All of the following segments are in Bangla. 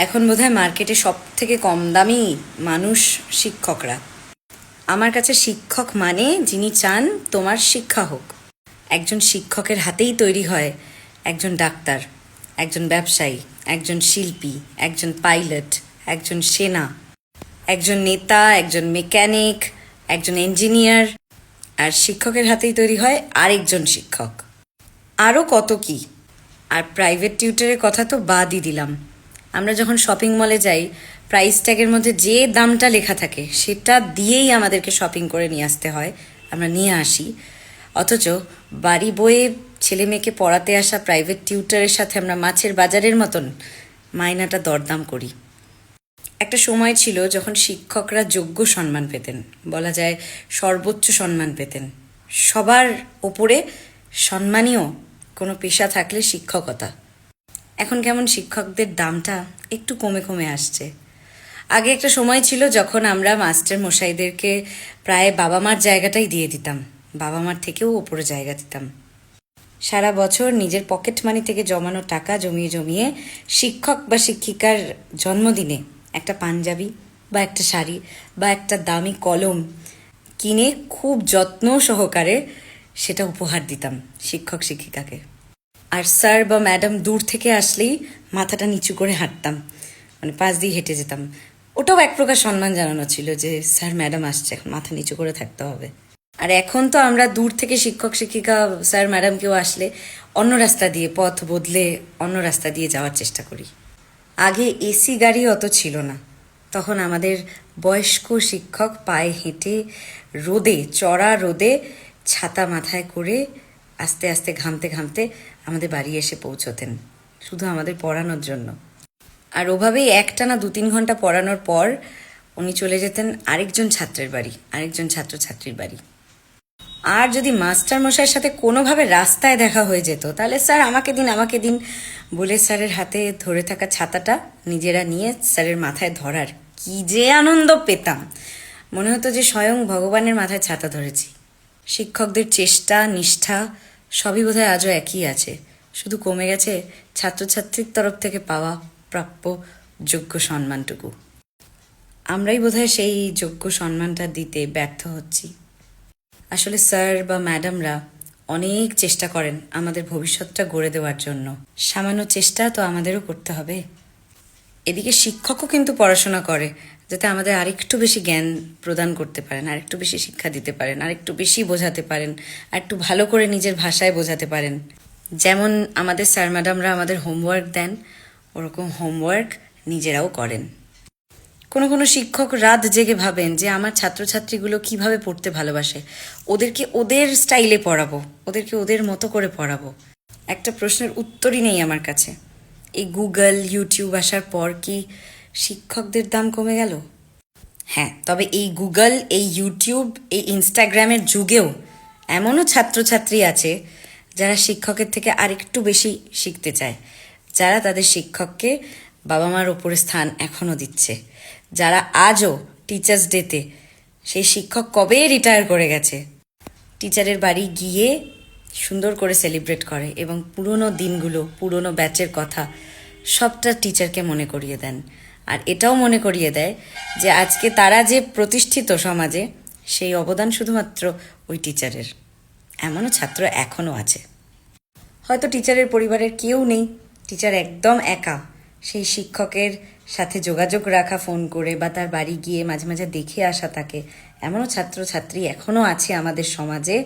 এখন বোধহয় মার্কেটে সব থেকে কম দামি মানুষ শিক্ষকরা। আমার কাছে শিক্ষক মানে যিনি চান তোমার শিক্ষা হোক। একজন শিক্ষকের হাতেই তৈরি হয় একজন ডাক্তার, একজন ব্যবসায়ী, একজন শিল্পী, একজন পাইলট, একজন সেনা, একজন নেতা, একজন মেকানিক, একজন ইঞ্জিনিয়ার, আর শিক্ষকের হাতেই তৈরি হয় আরেকজন শিক্ষক। আরও কত কি? আর প্রাইভেট টিউটারের কথা তো বাদই দিলাম। আমরা যখন শপিং মলে যাই প্রাইস ট্যাগের মধ্যে যে দামটা লেখা থাকে, সেটা দিয়েই আমাদেরকে শপিং করে নিয়ে আসতে হয়, আমরা নিয়ে আসি। অথচ বাড়ি বয়ে ছেলে মেয়েকে পড়াতে আসা প্রাইভেট টিউটারের সাথে আমরা মাছের বাজারের মতন মাইনাটা দরদাম করি। একটা সময় ছিল যখন শিক্ষকরা যোগ্য সম্মান পেতেন, বলা যায় সর্বোচ্চ সম্মান পেতেন। সবার ওপরে সম্মানীয় কোনো পেশা থাকলে শিক্ষকতা। এখন কেমন শিক্ষকদের দামটা একটু কমে কমে আসছে। আগে একটা সময় ছিল যখন আমরা মাস্টার মশাইদেরকে প্রায় বাবা মার জায়গাটাই দিয়ে দিতাম, বাবা মার থেকেও ওপরে জায়গা দিতাম। সারা বছর নিজের পকেট মানি থেকে জমানো টাকা জমিয়ে জমিয়ে শিক্ষক বা শিক্ষিকার জন্মদিনে একটা পাঞ্জাবি বা একটা শাড়ি বা একটা দামি কলম কিনে খুব যত্ন সহকারে সেটা উপহার দিতাম শিক্ষক শিক্ষিকাকে। আর স্যার বা ম্যাডাম দূর থেকে আসলেই মাথাটা নিচু করে হাঁটতাম। মানে পাশ দিয়ে হেঁটে যেতাম। ওটাও এক প্রকার সম্মান জানানো ছিল যে, স্যার, ম্যাডাম আসছে, এখন মাথা নিচু করে থাকতে হবে। আর এখন তো আমরা দূর থেকে শিক্ষক, শিক্ষিকা, স্যার, ম্যাডাম কেউ আসলে অন্য রাস্তা দিয়ে পথ বদলে অন্য রাস্তা দিয়ে যাওয়ার চেষ্টা করি। আগে এসি গাড়ি অত ছিল না। তখন আমাদের বয়স্ক শিক্ষক পায়ে হেঁটে রোদে, চড়া রোদে ছাতা মাথায় করে আস্তে আস্তে ঘামতে ঘামতে আমাদের বাড়ি এসে পৌঁছতেন, শুধু আমাদের পড়ানোর জন্য। আর ওভাবেই একটানা দু তিন ঘণ্টা পড়ানোর পর উনি চলে যেতেন আরেকজন ছাত্রের বাড়ি, আরেকজন ছাত্রছাত্রীর বাড়ি। আর যদি মাস্টার মশাইয়ের সাথে কোনোভাবে রাস্তায় দেখা হয়ে যেত, তাহলে স্যার আমাকে দিন আমাকে দিন বলে স্যারের হাতে ধরে থাকা ছাতাটা নিজেরা নিয়ে স্যারের মাথায় ধরার কি যে আনন্দ পেতাম। মনে হতো যে স্বয়ং ভগবানের মাথায় ছাতা ধরেছি। শিক্ষকদের চেষ্টা, নিষ্ঠা সবই বোধহয় আজও একই আছে। শুধু কমে গেছে ছাত্রছাত্রীর তরফ থেকে পাওয়া প্রাপ্য যোগ্য সম্মানটুকু। আমরাই বোধহয় সেই যোগ্য সম্মানটা দিতে ব্যর্থ হচ্ছি। আসলে স্যার বা ম্যাডামরা অনেক চেষ্টা করেন আমাদের ভবিষ্যৎটা গড়ে দেওয়ার জন্য। সামান্য চেষ্টা তো আমাদেরও করতে হবে। এদিকে শিক্ষকও কিন্তু পড়াশোনা করে, যাতে আমাদের আরেকটু বেশি জ্ঞান প্রদান করতে পারেন, আরেকটু বেশি শিক্ষা দিতে পারেন, আরেকটু বেশি বোঝাতে পারেন আর একটু ভালো করে নিজের ভাষায় বোঝাতে পারেন। যেমন আমাদের স্যার, ম্যাডামরা আমাদের হোমওয়ার্ক দেন, ওরকম হোমওয়ার্ক নিজেরাও করেন। কোনো কোনো শিক্ষক রাত জেগে ভাবেন যে, আমার ছাত্রছাত্রীগুলো কীভাবে পড়তে ভালোবাসে? ওদেরকে ওদের স্টাইলে পড়াবো, ওদেরকে ওদের মতো করে পড়াবো? একটা প্রশ্নের উত্তরই নেই আমার কাছে। এই গুগল ইউটিউব আসার পর কি শিক্ষকদের দাম কমে গেল? হ্যাঁ তবে এই গুগল এই ইউটিউব এই ইনস্টাগ্রামের যুগেও এমনও ছাত্রছাত্রী আছে যারা শিক্ষকের থেকে আরেকটু বেশি শিখতে চায়, যারা তাদের শিক্ষককে বাবা মার ওপরে স্থান এখনও দিচ্ছে, যারা আজও টিচার্স ডেতে সেই শিক্ষক কবে রিটায়ার করে গেছে? টিচারের বাড়ি গিয়ে সুন্দর করে সেলিব্রেট করে এবং পুরনো দিনগুলো, পুরনো ব্যাচের কথা সবটা টিচারকে মনে করিয়ে দেন। আর এটাও মনে করিয়ে দেয় যে আজকে তারা যে প্রতিষ্ঠিত সমাজে, সেই অবদান শুধুমাত্র ওই টিচারের এমনও ছাত্র এখনও আছে। হয়তো টিচারের পরিবারের কেউ নেই। টিচার একদম একা। সেই শিক্ষকের সাথে যোগাযোগ রাখা ফোন করে বা তার বাড়ি গিয়ে মাঝে মাঝে দেখে আসা তাকে। এমনও ছাত্রছাত্রী এখনও আছে আমাদের সমাজে।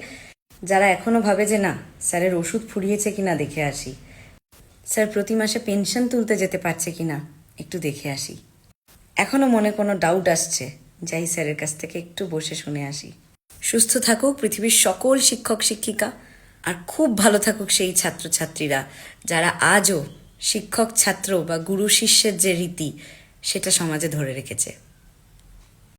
যারা এখনও ভাবে যে না, স্যারের ওষুধ ফুরিয়েছে কিনা দেখে আসি। স্যার প্রতি মাসে পেনশন তুলতে যেতে পারছে কিনা, একটু দেখে আসি। এখনও মনে কোনো ডাউট আসছে, যাই স্যারের কাছ থেকে একটু বসে শুনে আসি। সুস্থ থাকুক পৃথিবীর সকল শিক্ষক, শিক্ষিকা, আর খুব ভালো থাকুক সেই ছাত্রছাত্রীরা, যারা আজও শিক্ষক, ছাত্র বা গুরু শিষ্যের যে রীতি, সেটা সমাজে ধরে রেখেছে।